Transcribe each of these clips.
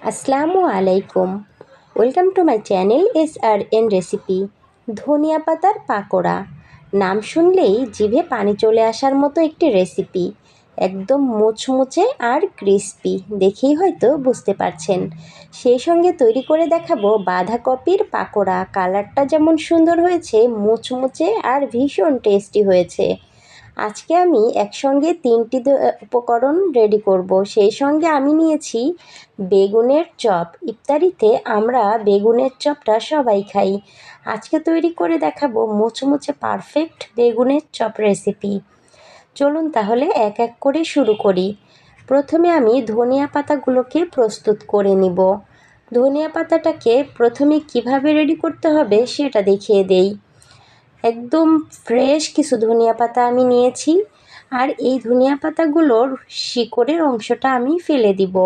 আসসালামু আলাইকুম। Welcome to my channel S R N recipe ধনিয়া পাতার পাকোড়া। নাম শুনলেই জিভে পানি চলে আসার মতো একটি রেসিপি একদম মুচমুচে আর ক্রিস্পি দেখেই হয়তো বুঝতে পারছেন। সেই সঙ্গে তৈরি করে দেখাবো বাঁধাকপির পাকোড়া। কালারটা যেমন সুন্দর হয়েছে, মুচমুচে আর ভীষণ টেস্টি হয়েছে। আজকে আমি একসঙ্গে তিনটি উপকরণ রেডি করব। সেই সঙ্গে আমি নিয়েছি বেগুনের চপ। ইফতারিতে আমরা বেগুনের চপটা সবাই খাই। আজকে তৈরি করে দেখাবো মুচমুচে পারফেক্ট বেগুনের চপ রেসিপি চলুন তাহলে এক এক করে শুরু করি। প্রথমে আমি ধনিয়া পাতাগুলোকে প্রস্তুত করে নিব। ধনিয়া পাতাটাকে প্রথমে কীভাবে রেডি করতে হবে সেটা দেখিয়ে দেই। একদম ফ্রেশ কিছু ধনিয়া পাতা আমি নিয়েছি। আর এই ধনিয়া পাতাগুলোর শিকড়ের অংশটা আমি ফেলে দিব।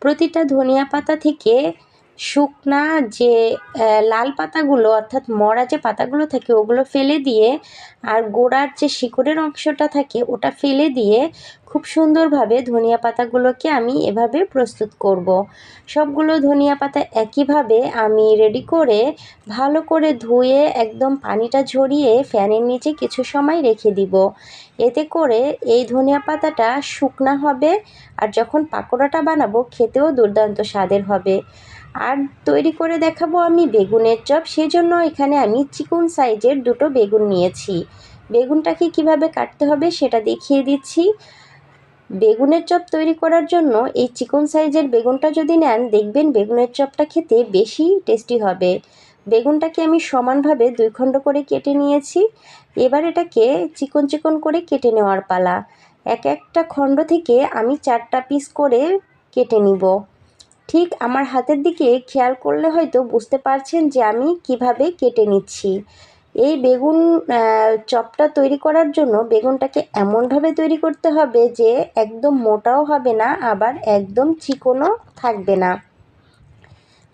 প্রতিটা ধনিয়া পাতা থেকে শুকনা যে লাল পাতাগুলো, অর্থাৎ মরা যে পাতাগুলো থাকে, ওগুলো ফেলে দিয়ে আর গোড়ার যে শিকড়ের অংশটা থাকে, ওটা ফেলে দিয়ে খুব সুন্দরভাবে ধনিয়া পাতাগুলোকে আমি এভাবে প্রস্তুত করব। সবগুলো ধনিয়া পাতা একইভাবে আমি রেডি করে ভালো করে ধুয়ে একদম পানিটা ঝরিয়ে ফ্যানের নিচে কিছু সময় রেখে দিব এতে করে এই ধনিয়া পাতাটা শুকনা হবে আর যখন পাকোড়াটা বানাবো, খেতেও দুর্দান্ত স্বাদের হবে আর তৈরি করে দেখাবো আমি বেগুনের চপ। সেই জন্য এখানে আমি চিকন সাইজের দুটো বেগুন নিয়েছি। বেগুনটাকে কীভাবে কাটতে হবে সেটা দেখিয়ে দিচ্ছি। বেগুনের চপ তৈরি করার জন্য এই চিকন সাইজের বেগুনটা যদি নেন, দেখবেন বেগুনের চপটা খেতে বেশি টেস্টি হবে। বেগুনটাকে আমি সমানভাবে দুই খণ্ড করে কেটে নিয়েছি। এবার এটাকে চিকন চিকন করে কেটে নেওয়ার পালা। এক একটা খণ্ড থেকে আমি চারটা পিস করে কেটে নিব। ঠিক আমার হাতের দিকে খেয়াল করলে হয়তো বুঝতে পারছেন যে আমি কীভাবে কেটে নিচ্ছি। এই বেগুন চপটা তৈরি করার জন্য বেগুনটাকে এমনভাবে তৈরি করতে হবে যে একদম মোটাও হবে না, আবার একদম চিকনও থাকবে না।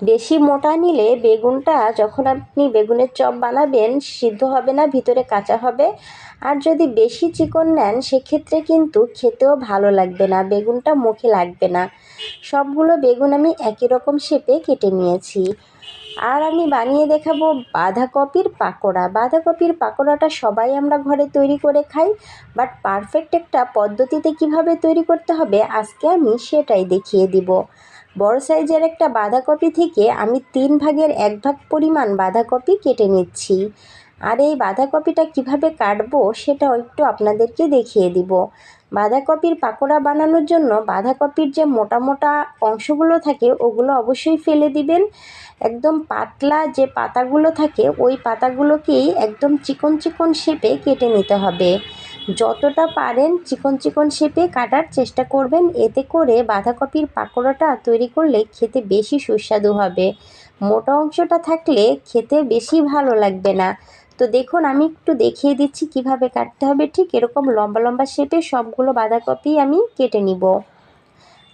বেশি মোটা নিলে বেগুনটা যখন আপনি বেগুনের চপ বানাবেন, সিদ্ধ হবে না, ভিতরে কাঁচা হবে। আর যদি বেশি চিকন নেন, সেক্ষেত্রে কিন্তু খেতেও ভালো লাগবে না, বেগুনটা মুখে লাগবে না। সবগুলো বেগুন আমি একই রকম শেপে কেটে নিয়েছি। আর আমি বানিয়ে দেখাবো বাঁধাকপির পাকোড়া। বাঁধাকপির পাকোড়াটা সবাই আমরা ঘরে তৈরি করে খাই, বাট পারফেক্ট একটা পদ্ধতিতে কীভাবে তৈরি করতে হবে, আজকে আমি সেটাই দেখিয়ে দিব। বড় সাইজের একটা বাঁধাকপি থেকে আমি তিন ভাগের এক ভাগ পরিমাণ বাঁধাকপি কেটে নিচ্ছি। আর এই বাঁধাকপিটা কীভাবে কাটবো সেটাও একটু আপনাদেরকে দেখিয়ে দিব। বাঁধাকপির পাকোড়া বানানোর জন্য বাঁধাকপির যে মোটা মোটা অংশগুলো থাকে, ওগুলো অবশ্যই ফেলে দিবেন। একদম পাতলা যে পাতাগুলো থাকে, ওই পাতাগুলোকেই একদম চিকন চিকন শেপে কেটে নিতে হবে। যতটা পারেন চিকন চিকন শেপে কাটার চেষ্টা করবেন। এতে করে বাঁধাকপির পাকোড়াটা তৈরি করলে খেতে বেশি সুস্বাদু হবে। মোটা অংশটা থাকলে খেতে বেশি ভালো লাগবে না। তো দেখুন, আমি একটু দেখিয়ে দিচ্ছি কীভাবে কাটতে হবে। ঠিক এরকম লম্বা লম্বা শেপে সবগুলো বাঁধাকপি আমি কেটে নিব।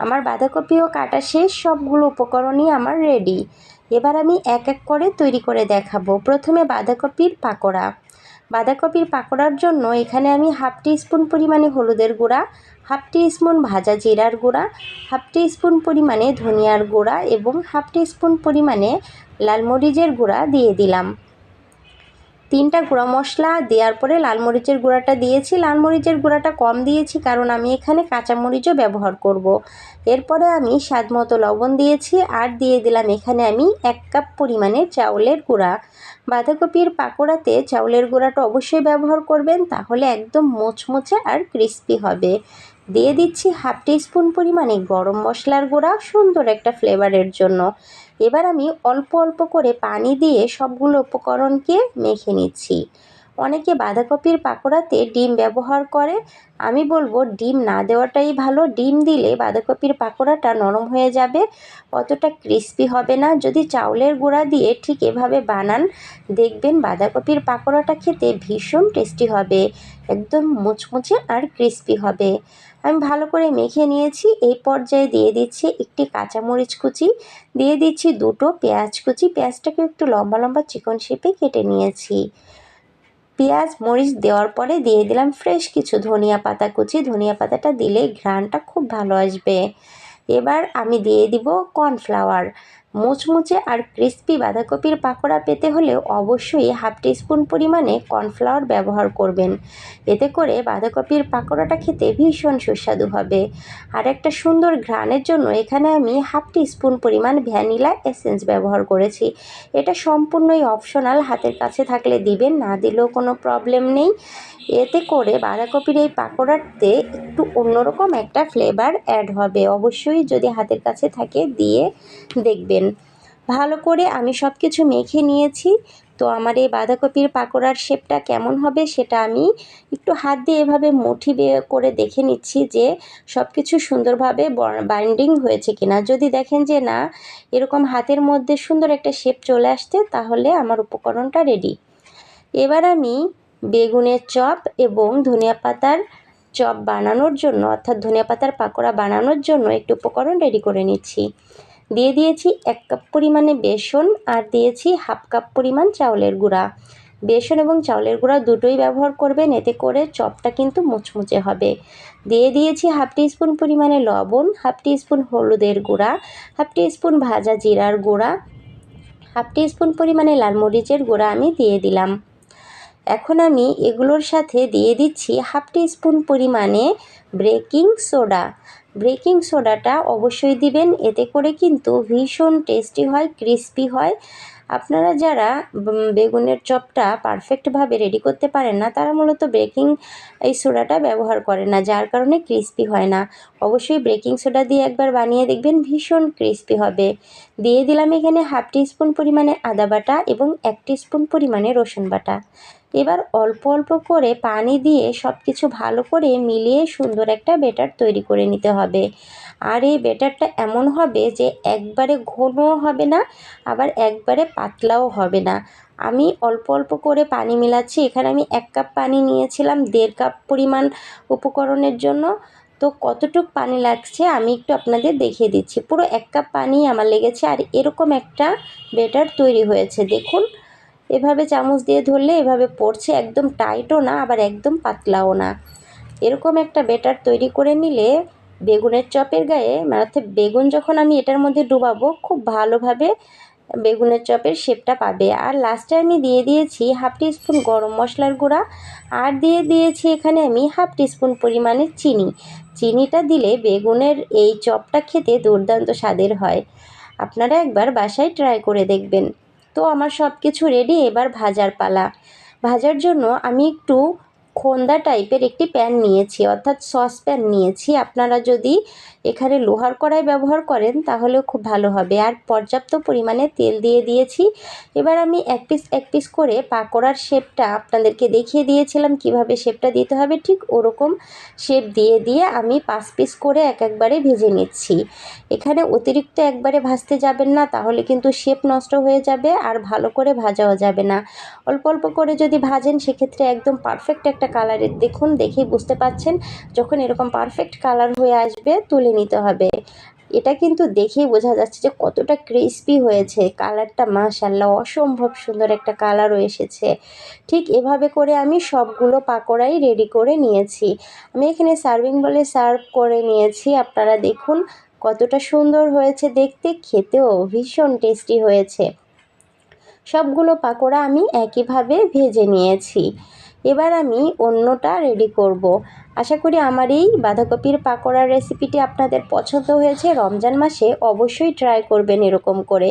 আমার বাঁধাকপিও কাটা শেষ সবগুলো উপকরণই আমার রেডি এবার আমি এক এক করে তৈরি করে দেখাবো। প্রথমে বাঁধাকপির পাকোড়া। বাঁধাকপির পাকোড়ার জন্য এখানে আমি হাফ টি স্পুন পরিমাণে হলুদের গুঁড়া, হাফ টি স্পুন ভাজা জিরার গুঁড়া, হাফ টি স্পুন পরিমাণে ধনিয়ার গুঁড়া এবং হাফ টি স্পুন পরিমাণে লাল মরিচের গুঁড়া দিয়ে দিলাম। তিনটা গুঁড়া মশলা, দেওয়ার পরে লাল মরিচের গুঁড়াটা দিয়েছি। লাল মরিচের গুঁড়াটা কম দিয়েছি কারণ আমি এখানে কাঁচামরিচও ব্যবহার করব। এরপরে আমি স্বাদ মতো লবণ দিয়েছি আর দিয়ে দিলাম এখানে আমি এক কাপ পরিমাণে চাউলের গুঁড়া। বাঁধাকপির পাকোড়াতে চাউলের গুঁড়াটা অবশ্যই ব্যবহার করবেন, তাহলে একদম মোচমোচে আর ক্রিস্পি হবে। দিয়ে দিচ্ছি হাফ স্পুন পরিমাণে গরম মশলার গুঁড়া, সুন্দর একটা ফ্লেভারের জন্য। এবার আমি অল্প অল্প করে পানি দিয়ে সবগুলো উপকরণকে মেখে নিচ্ছি। অনেকে বাঁধাকপির পাকোড়াতে ডিম ব্যবহার করে। আমি বলব ডিম না দেওয়াটাই ভালো। ডিম দিলে বাঁধাকপির পাকোড়াটা নরম হয়ে যাবে, অতটা ক্রিস্পি হবে না। যদি চাউলের গুঁড়া দিয়ে ঠিক এভাবে বানান, দেখবেন বাঁধাকপির পাকোড়াটা খেতে ভীষণ টেস্টি হবে, একদম মুচমুচে আর ক্রিস্পি হবে। আমি ভালো করে মেখে নিয়েছি। এই পর্যায়ে দিয়ে দিচ্ছি একটি কাঁচামরিচ কুচি। দিয়ে দিচ্ছি দুটো পেঁয়াজ কুচি। পেঁয়াজটাকে একটু লম্বা লম্বা চিকন শেপে কেটে নিয়েছি। পেঁয়াজ, মরিচ দেওয়ার পরে দিয়ে দিলাম ফ্রেশ কিছু ধনিয়া পাতা কুচি। ধনিয়া পাতাটা দিলে ঘ্রাণটা খুব ভালো আসবে। এবার আমি দিয়ে দিব কর্নফ্লাওয়ার। মুচমুচে আর ক্রিস্পি বাঁধাকপির পাকোড়া পেতে হলে অবশ্যই হাফ টিস্পুন পরিমাণে কর্নফ্লাওয়ার ব্যবহার করবেন। এতে করে বাঁধাকপির পাকোড়াটা খেতে ভীষণ সুস্বাদু হবে। আর একটা সুন্দর ঘ্রাণের জন্য এখানে আমি হাফ টিস্পুন পরিমাণ ভ্যানিলা এসেন্স ব্যবহার করেছি। এটা সম্পূর্ণই অপশনাল হাতের কাছে থাকলে দিবেন, না দিলেও কোনো প্রবলেম নেই। এতে করে বাঁধাকপির এই পাকোড়াতে একটু অন্যরকম একটা ফ্লেভার অ্যাড হবে। অবশ্যই যদি হাতের কাছে থাকে দিয়ে দেখবেন। ভালো করে আমি সব কিছু মেখে নিয়েছি। তো আমার এই বাঁধাকপির পাকোড়ার শেপটা কেমন হবে সেটা আমি একটু হাত দিয়ে এভাবে মুঠি করে দেখে নিচ্ছি যে সব কিছু সুন্দরভাবে বাইন্ডিং হয়েছে কিনা। যদি দেখেন যে না, এরকম হাতের মধ্যে সুন্দর একটা শেপ চলে আসছে, তাহলে আমার উপকরণটা রেডি এবার আমি বেগুনের চপ এবং ধনিয়া পাতার চপ বানানোর জন্য, অর্থাৎ ধনিয়া পাতার পাকোড়া বানানোর জন্য একটু উপকরণ রেডি করে নিচ্ছি। দিয়ে দিয়েছি এক কাপ পরিমাণে বেসন আর দিয়েছি হাফ কাপ পরিমাণ চাউলের গুঁড়া। বেসন এবং চাউলের গুঁড়া দুটোই ব্যবহার করবেন, এতে করে চপটা কিন্তু মুচমুচে হবে। দিয়ে দিয়েছি হাফ টিস্পুন পরিমাণে লবণ হাফ টিস্পুন হলুদের গুঁড়া হাফ টিস্পুন ভাজা জিরার গুঁড়া হাফ টিস্পুন পরিমাণে লাল মরিচের গুঁড়া আমি দিয়ে দিলাম। এখন আমি এগুলোর সাথে দিয়ে দিচ্ছি হাফ টি স্পুন পরিমাণে ব্রেকিং সোডা। ব্রেকিং সোডাটা অবশ্যই দিবেন, এতে করে কিন্তু ভীষণ টেস্টি হয়, ক্রিস্পি হয়। আপনারা যারা বেগুনের চপটা পারফেক্টভাবে রেডি করতে পারেন না, তারা মূলত বেকিং এই সোডাটা ব্যবহার করে না, যার কারণে ক্রিস্পি হয় না। অবশ্যই বেকিং সোডা দিয়ে একবার বানিয়ে দেখবেন ভীষণ ক্রিস্পি হবে। দিয়ে দিলাম এখানে হাফ টি স্পুন পরিমাণে আদা বাটা এবং এক টি স্পুন পরিমাণে রসুন বাটা। এবার অল্প অল্প করে পানি দিয়ে সব কিছু ভালো করে মিলিয়ে সুন্দর একটা বেটার তৈরি করে নিতে হবে। আর এই বেটারটা এমন হবে যে একবারে ঘনও হবে না, আবার একবারে পাতলাও হবে না। আমি অল্প অল্প করে পানি মিলাচ্ছি। এখানে আমি এক কাপ পানি নিয়েছিলাম দেড় কাপ পরিমাণ উপকরণের জন্য। তো কতটুক পানি লাগছে আমি একটু আপনাদের দেখিয়ে দিচ্ছি। পুরো এক কাপ পানি আমার লেগেছে আর এরকম একটা বেটার তৈরি হয়েছে। দেখুন এভাবে চামচ দিয়ে ধরলে এভাবে পড়ছে, একদম টাইটও না, আবার একদম পাতলাও না। এরকম একটা বেটার তৈরি করে নিলে বেগুনের চপের গায়ে মানে বেগুন যখন আমি এটার মধ্যে ডুবাবো, খুব ভালোভাবে বেগুনের চপের শেপটা পাবে। আর লাস্টে আমি দিয়ে দিয়েছি হাফ টিস্পুন গরম মশলার গুঁড়া, আর দিয়ে দিয়েছি এখানে আমি হাফ টিস্পুন পরিমাণে চিনি। চিনিটা দিলে বেগুনের এই চপটা খেতে দুর্দান্ত স্বাদের হয়। আপনারা একবার বাসায় ট্রাই করে দেখবেন। তো আমার সব কিছু রেডি এবার ভাজার পালা। ভাজার জন্য আমি একটু খোন্দা টাইপের একটি প্যান নিয়েছি, অর্থাৎ সসপ্যান নিয়েছি। আপনারা যদি এখানে লোহার কড়াই ব্যবহার করেন, তাহলেও খুব ভালো হবে। আর পর্যাপ্ত পরিমাণে তেল দিয়ে দিয়েছি। এবার আমি এক পিস এক পিস করে পাকোড়ার শেপটা আপনাদেরকে দেখিয়ে দিয়েছিলাম, কীভাবে শেপটা দিতে হবে। ঠিক ওরকম শেপ দিয়ে দিয়ে আমি পাঁচ পিস করে এক একবারে ভেজে নিচ্ছি। এখানে অতিরিক্ত একবারে ভাজতে যাবেন না, তাহলে কিন্তু শেপ নষ্ট হয়ে যাবে আর ভালো করে ভাজাও যাবে না। অল্প অল্প করে যদি ভাজেন, সেক্ষেত্রে একদম পারফেক্ট একটা কালারের দেখুন, দেখেই বুঝতে পাচ্ছেন যখন এরকম পারফেক্ট কালার হয়ে আসবে, তুলে নিতে হবে। এটা কিন্তু দেখেই বোঝা যাচ্ছে যে কতটা ক্রিস্পি হয়েছে। কালারটা মাশাল্লাহ অসম্ভব সুন্দর একটা কালারও এসেছে। ঠিক এভাবে করে আমি সবগুলো পাকোড়াই রেডি করে নিয়েছি। আমি এখানে সার্ভিং বলে সার্ভ করে নিয়েছি। আপনারা দেখুন কতটা সুন্দর হয়েছে দেখতে। খেতেও ভীষণ টেস্টি হয়েছে। সবগুলো পাকোড়া আমি একইভাবে ভেজে নিয়েছি। এবার আমি অন্যটা রেডি করব। আশা করি আমার এই বাঁধাকপির পাকোড়ার রেসিপিটি আপনাদের পছন্দ হয়েছে। রমজান মাসে অবশ্যই ট্রাই করবেন এরকম করে।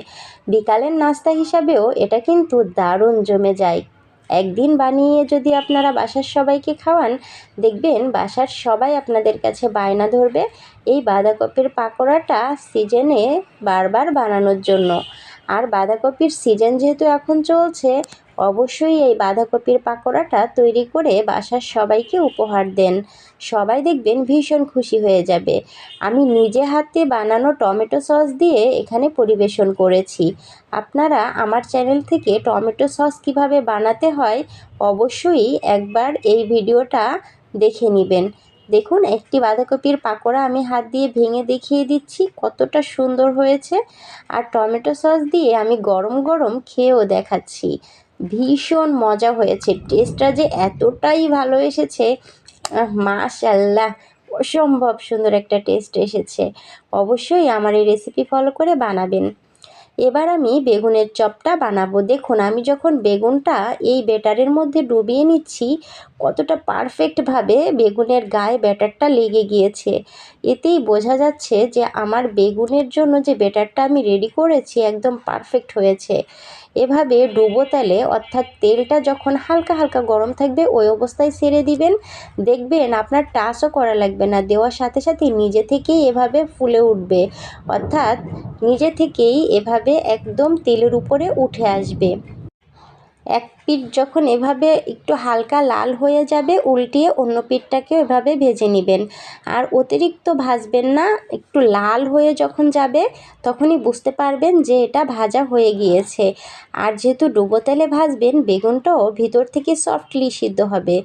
বিকালের নাস্তা হিসাবেও এটা কিন্তু দারুণ জমে যায়। একদিন বানিয়ে যদি আপনারা বাসার সবাইকে খাওয়ান, দেখবেন বাসার সবাই আপনাদের কাছে বায়না ধরবে এই বাঁধাকপির পাকোড়াটা সিজনে বারবার বানানোর জন্য। আর বাঁধাকপির সিজন যেহেতু এখন চলছে, অবশ্যই এই বাঁধাকপির পাকোড়াটা তৈরি করে বাসার সবাইকে উপহার দেন। সবাই দেখবেন ভীষণ খুশি হয়ে যাবে। আমি নিজে হাতে বানানো টমেটো সস দিয়ে এখানে পরিবেশন করেছি। আপনারা আমার চ্যানেল থেকে টমেটো সস কীভাবে বানাতে হয়, অবশ্যই একবার এই ভিডিওটা দেখে নেবেন। দেখুন, একটি বাঁধাকপির পাকোড়া আমি হাত দিয়ে ভেঙে দেখিয়ে দিচ্ছি, কতটা সুন্দর হয়েছে। আর টমেটো সস দিয়ে আমি গরম গরম খেয়েও দেখাচ্ছি। ভীষণ মজা হয়েছে, টেস্টটা যে এতটাই ভালো এসেছে মাশাল্লাহ অসম্ভব সুন্দর একটা টেস্ট এসেছে। অবশ্যই আমার এই রেসিপি ফলো করে বানাবেন। এবার আমি বেগুনের চপটা বানাবো। দেখুন, আমি যখন বেগুনটা এই ব্যাটারের মধ্যে ডুবিয়ে নিচ্ছি, কতটা পারফেক্টভাবে বেগুনের গায়ে ব্যাটারটা লেগে গিয়েছে। এতেই বোঝা যাচ্ছে যে আমার বেগুনের জন্য যে ব্যাটারটা আমি রেডি করেছি, একদম পারফেক্ট হয়েছে। এভাবে ডুবো তেলে, অর্থাৎ তেলটা যখন হালকা হালকা গরম থাকবে, ওই অবস্থায় সেরে দিবেন। দেখবেন আপনার টাচও করা লাগবে না, দেওয়ার সাথে সাথে নিজে থেকেই এভাবে ফুলে উঠবে। অর্থাৎ নিজে থেকেই এভাবে একদম তেলের উপরে উঠে আসবে। এক পিঠ যখন এভাবে একটু হালকা লাল হয়ে যাবে, উল্টিয়ে অন্য পিঠটাকেও এভাবে ভেজে নেবেন। আর অতিরিক্ত ভাজবেন না, একটু লাল হয়ে যখন যাবে, তখনই বুঝতে পারবেন যে এটা ভাজা হয়ে গিয়েছে। আর যেহেতু ডুবো তেলে ভাজবেন, বেগুনটাও ভিতর থেকে সফটলি সিদ্ধ হবে।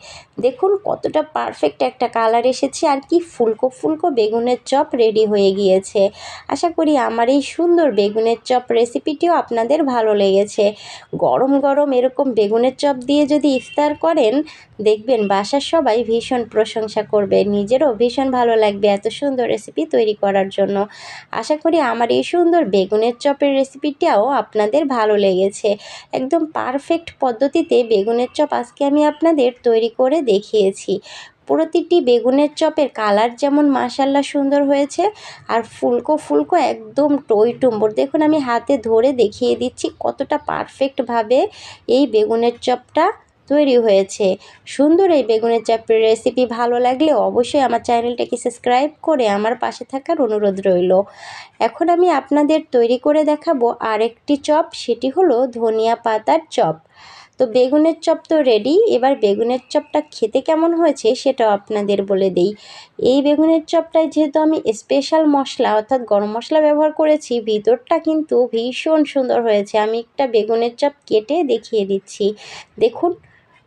দেখুন কতটা পারফেক্ট একটা কালার এসেছে, আর কি ফুলকো ফুলকো বেগুনের চপ রেডি হয়ে গিয়েছে। আশা করি আমার এই সুন্দর বেগুনের চপ রেসিপিটিও আপনাদের ভালো লেগেছে। গরম গরম এরকম বেগুনের চপ দিয়ে যদি ইফতার করেন, দেখবেন বাসার সবাই ভীষণ প্রশংসা করবে। নিজেরও ভীষণ ভালো লাগবে এত সুন্দর রেসিপি তৈরি করার জন্য। আশা করি আমার এই সুন্দর বেগুনের চপের রেসিপিটাও আপনাদের ভালো লেগেছে। একদম পারফেক্ট পদ্ধতিতে বেগুনের চপ আজকে আমি আপনাদের তৈরি করে দেখিয়েছি। প্রতিটি বেগুনের চপের কালার যেমন মাসাল্লা সুন্দর হয়েছে, আর ফুলকো ফুলকো একদম টই টুম্বর। দেখুন, আমি হাতে ধরে দেখিয়ে দিচ্ছি কতটা পারফেক্টভাবে এই বেগুনের চপটা তৈরি হয়েছে। সুন্দর এই বেগুনের চপের রেসিপি ভালো লাগলে অবশ্যই আমার চ্যানেলটাকে সাবস্ক্রাইব করে আমার পাশে থাকার অনুরোধ রইল। এখন আমি আপনাদের তৈরি করে দেখাবো আরেকটি চপ, সেটি হলো ধনিয়া পাতার চপ। তো বেগুনের চপ তো রেডি এবার বেগুনের চপটা খেতে কেমন হয়েছে সেটাও আপনাদের বলে দিই। এই বেগুনের চপটায় যেহেতু আমি স্পেশাল মশলা, অর্থাৎ গরম মশলা ব্যবহার করেছি, ভিতরটা কিন্তু ভীষণ সুন্দর হয়েছে। আমি একটা বেগুনের চপ কেটে দেখিয়ে দিচ্ছি। দেখুন,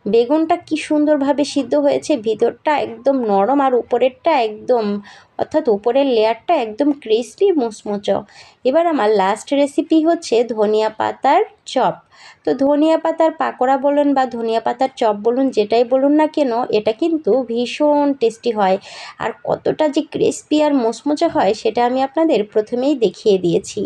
বেগুনটা কি সুন্দরভাবে সিদ্ধ হয়েছে, ভিতরটা একদম নরম আর উপরেরটা একদম অর্থাৎ উপরের লেয়ারটা একদম ক্রিসপি মুচমুচো এবার আমার লাস্ট রেসিপি হচ্ছে ধনিয়া পাতার চপ। তো ধনিয়া পাতার পাকোড়া বলুন বা ধনিয়া পাতার চপ বলুন, যেটাই বলুন না কেন, এটা কিন্তু ভীষণ টেস্টি হয়। আর কতটা যে ক্রিসপি আর মুচমুচে হয়, সেটা আমি আপনাদের প্রথমেই দেখিয়ে দিয়েছি।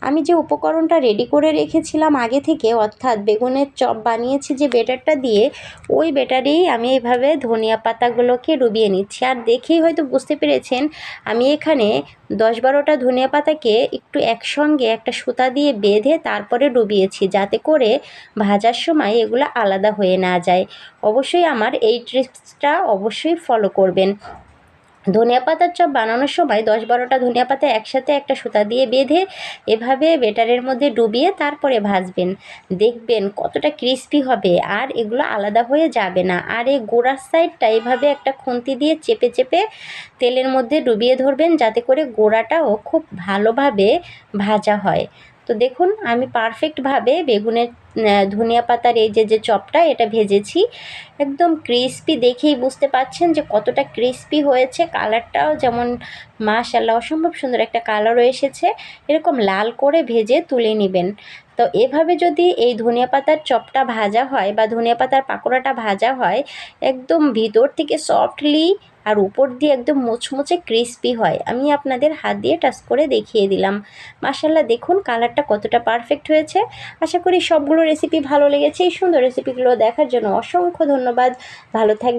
আমি যে উপকরণটা রেডি করে রেখেছিলাম আগে থেকে, অর্থাৎ বেগুনের চপ বানিয়েছি যে বেটারটা দিয়ে, ওই বেটারেই আমি এভাবে ধনিয়া পাতাগুলোকে ডুবিয়ে নিচ্ছি। আর দেখেই হয়তো বুঝতে পেরেছেন আমি এখানে দশ বারোটা ধনিয়া পাতাকে একটু একসঙ্গে একটা সুতা দিয়ে বেঁধে তারপরে ডুবিয়েছি, যাতে করে ভাজার সময় এগুলো আলাদা হয়ে না যায়। অবশ্যই আমার এই ট্রিক্সটা অবশ্যই ফলো করবেন। ধনিয়া পাতার চপ বানানোর সময় দশ বারোটা ধনিয়া পাতা একসাথে একটা সুতা দিয়ে বেঁধে এভাবে বেটারের মধ্যে ডুবিয়ে তারপরে ভাজবেন। দেখবেন কতটা ক্রিস্পি হবে আর এগুলো আলাদা হয়ে যাবে না। আর এই গোড়ার সাইডটা এভাবে একটা খুন্তি দিয়ে চেপে চেপে তেলের মধ্যে ডুবিয়ে ধরবেন যাতে করে গোড়াটাও খুব ভালোভাবে ভাজা হয়। তো দেখুন, আমি পারফেক্টভাবে বেগুনের ধনিয়া পাতার এই যে যে চপটা, এটা ভেজেছি। একদম ক্রিস্পি দেখেই বুঝতে পাচ্ছেন যে কতটা ক্রিস্পি হয়েছে। কালারটাও যেমন মাশাল্লাহ অসম্ভব সুন্দর একটা কালারও এসেছে। এরকম লাল করে ভেজে তুলে নেবেন। তো এভাবে যদি এই ধনিয়া পাতার চপটা ভাজা হয় বা ধনিয়া পাতার পাকোড়াটা ভাজা হয়, একদম ভিতর থেকে সফটলি আর উপর দিয়ে একদম মুচমুচে ক্রিস্পি হয়। আমি আপনাদের হাত দিয়ে টাচ করে দেখিয়ে দিলাম। মাসাল্লাহ দেখুন কালারটা কতটা পারফেক্ট হয়েছে। আশা করি সবগুলো রেসিপি ভালো লেগেছে। এই সুন্দর রেসিপিগুলো দেখার জন্য অসংখ্য ধন্যবাদ। ভালো থাকবে